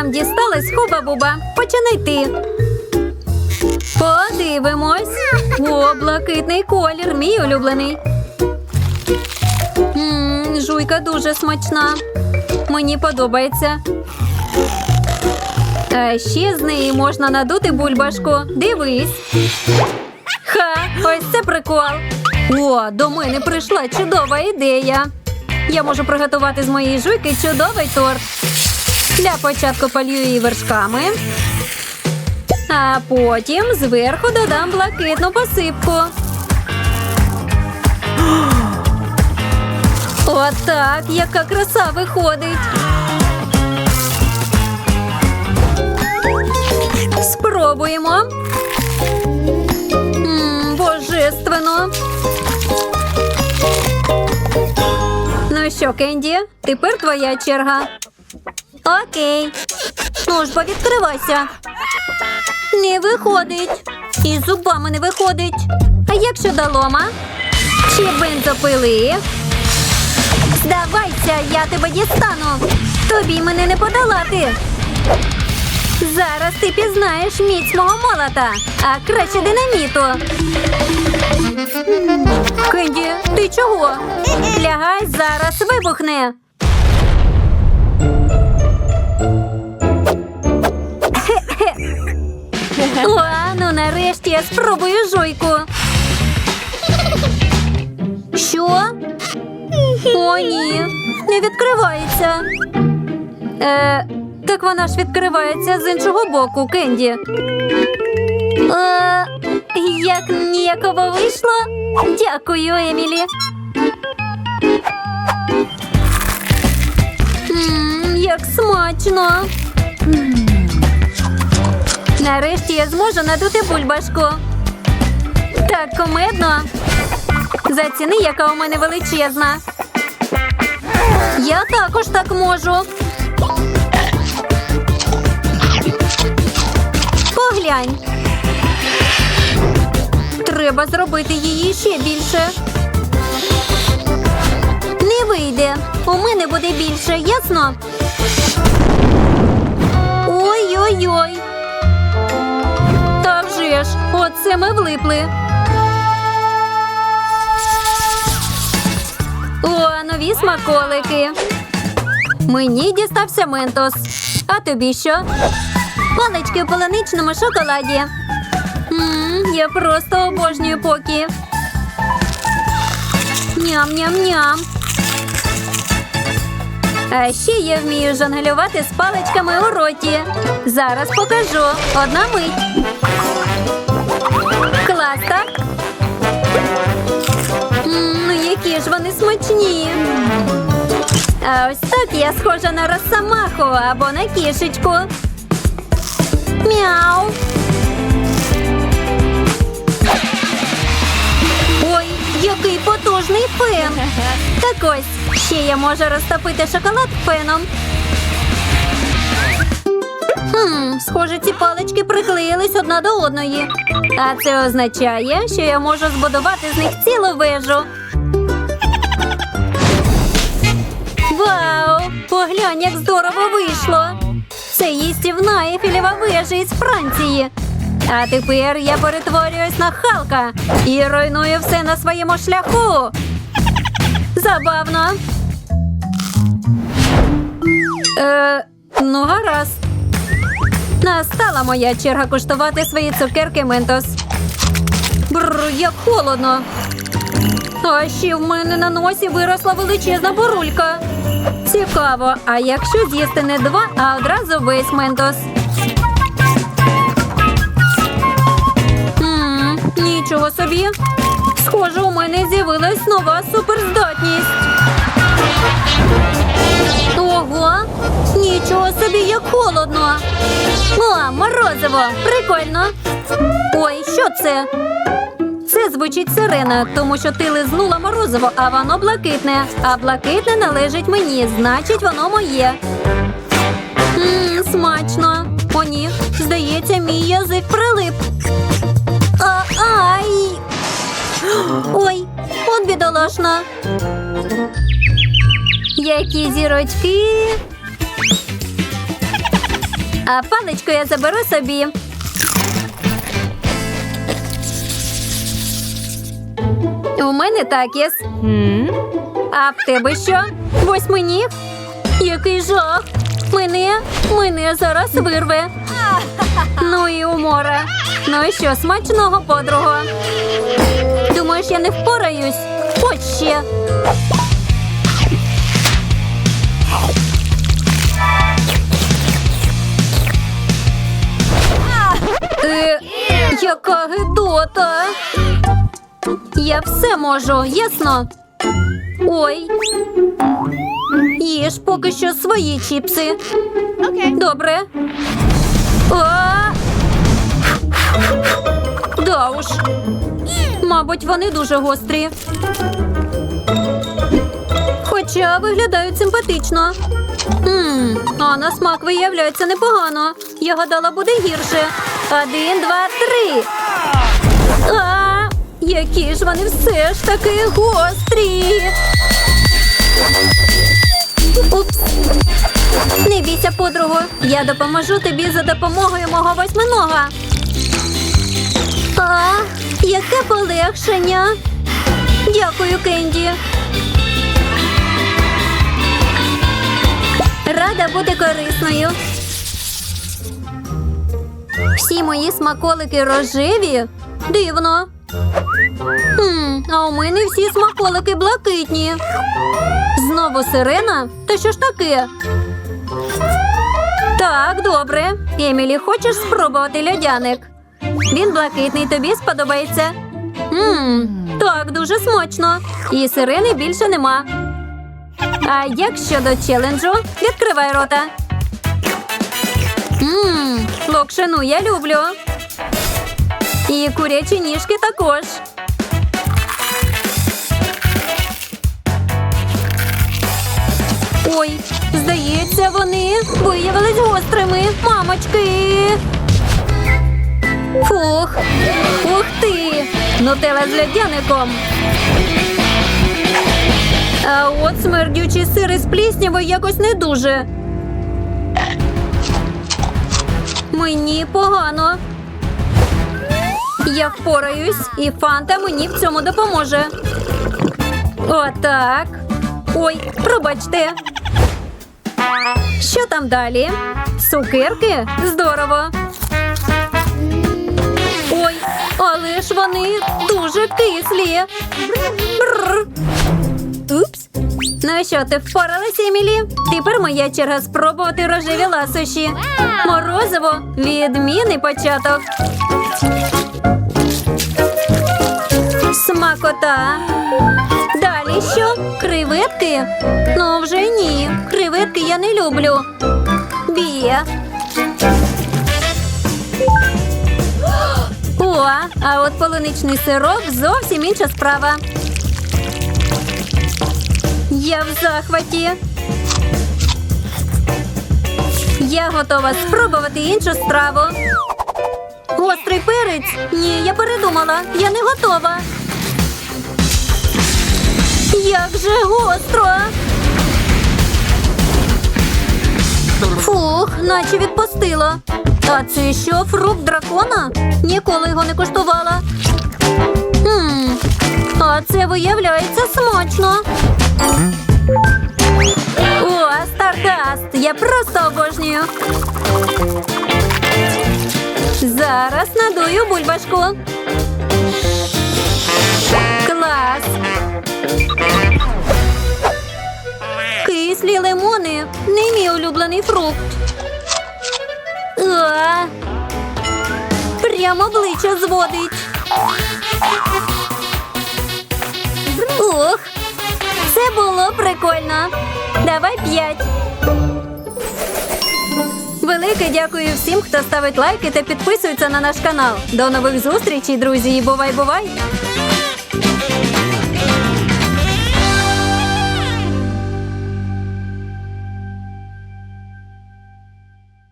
Нам дісталась хуба-буба. Починай ти. Подивимось. О, блакитний колір, мій улюблений. Мм, жуйка дуже смачна. Мені подобається. А ще з неї можна надути бульбашку. Дивись. Ха, ось це прикол. О, до мене прийшла чудова ідея. Я можу приготувати з моєї жуйки чудовий торт. Для початку полью її вершками. А потім зверху додам блакитну посипку. Отак, яка краса виходить. Спробуємо. М, божественно. Ну що, Кенді, тепер твоя черга. Окей. Ну ж, бо відкривайся. Не виходить. І зубами не виходить. А як щодо лома? Чи бензопили? Здавайся, я тебе дістану. Тобі мене не подолати. Зараз ти пізнаєш міць мого молота, а краще динаміту. Кенді, ти чого? Лягай, зараз вибухне. Нарешті я спробую жуйку. Що? О, ні, не відкривається. Е, так вона ж відкривається з іншого боку, Кенді. Е, як ніяково вийшло. Дякую, Емілі. М, як смачно. Нарешті я зможу надути бульбашку. Так комедно. Заціни, яка у мене величезна. Я також так можу. Поглянь. Треба зробити її ще більше. Не вийде. У мене буде більше, ясно? Ой-ой-ой. Та оце ми влипли. О, нові смаколики. Мені дістався ментос. А тобі що? Палички в полуничному шоколаді. Мм, я просто обожнюю покі. Ням-ням-ням. А ще я вмію жонглювати з паличками у роті. Зараз покажу. Одна мить. Клас, Ну, які ж вони смачні. А ось так я схожа на росомаху або на кішечку. Мяу. Ой, який потужний фен. Так ось, ще я можу розтопити шоколад феном. Хм, схоже, ці палички приклеїлись одна до одної. А це означає, що я можу збудувати з них цілу вежу. Вау! Поглянь, як здорово вийшло! Це їстівна ефілєва вежа із Франції. А тепер я перетворююсь на Халка і руйную все на своєму шляху. Забавно. Е, ну, гаразд. Настала моя черга куштувати свої цукерки Ментос. Бррр, як холодно. А ще в мене на носі виросла величезна бурулька. Цікаво, а якщо з'їсти не два, а одразу весь ментос. М, нічого собі. Схоже, у мене з'явилась нова суперздатність. Ого, нічого собі, як холодно. О, морозиво, прикольно. Ой, що це? Це звучить сирена, тому що ти лизнула морозиво, а воно блакитне. А блакитне належить мені, значить, воно моє. Ммм, смачно. О, ні, здається, мій язик прилип. А, ай! Ой, от бідолашна. Які зірочки. А паличку я заберу собі. У мене такіс. А в тебе що? Восьминіг? Який жах! Мене, мене зараз вирве. Ну і умора. Ну і що, смачного подруго? Думаєш, я не впораюсь? От ще. Я все можу, ясно? Ой. Їж поки що свої чіпси. Добре. А! Да уж. Мабуть, вони дуже гострі. Хоча виглядають симпатично. Ммм, а на смак виявляється непогано. Я гадала, буде гірше. Один, два, три. А, які ж вони все ж таки гострі. Упс. Не бійся, подругу. Я допоможу тобі за допомогою мого восьминога. А, яке полегшення. Дякую, Кенді. Рада бути корисною. Всі мої смаколики рожеві? Дивно. Хм, а у мене всі смаколики блакитні. Знову сирена? Та що ж таке? Так, добре. Емілі, хочеш спробувати льодяник? Він блакитний, тобі сподобається. Мм, так, дуже смачно. І сирени більше нема. А як щодо челенджу? Відкривай рота. Мм, локшину я люблю. І курячі ніжки також. Ой, здається, вони виявились гострими. Мамочки. Фух. Ух ти! Нутелла з льодяником. А от смердючий сир із пліснявою якось не дуже. Мені погано. Я впораюсь, і фанта мені в цьому допоможе. Отак. Ой, пробачте. Що там далі? Цукерки? Здорово. Ой, але ж вони дуже кислі. Бррр. Упс. Ну що, ти впоралася, Емілі? Тепер моя черга спробувати рожеві ласощі. Морозиво відмінний початок. Смакота. Далі що? Креветки? Ну вже ні. Креветки я не люблю. Бія. О, а от полуничний сироп зовсім інша справа. Я в захваті. Я готова спробувати іншу страву. Гострий перець? Ні, я передумала. Я не готова. Як же гостро. Фух, наче відпустила. А це що, фрукт дракона? Ніколи його не куштувала. Хм, а це виявляється смачно. О, стардаст! Я просто обожнюю. Зараз надую бульбашку. Улюблений фрукт. А, прямо обличчя зводить. Ух, це було прикольно. Давай п'ять. Велике дякую всім, хто ставить лайки та підписується на наш канал. До нових зустрічей, друзі, і бувай, бувай!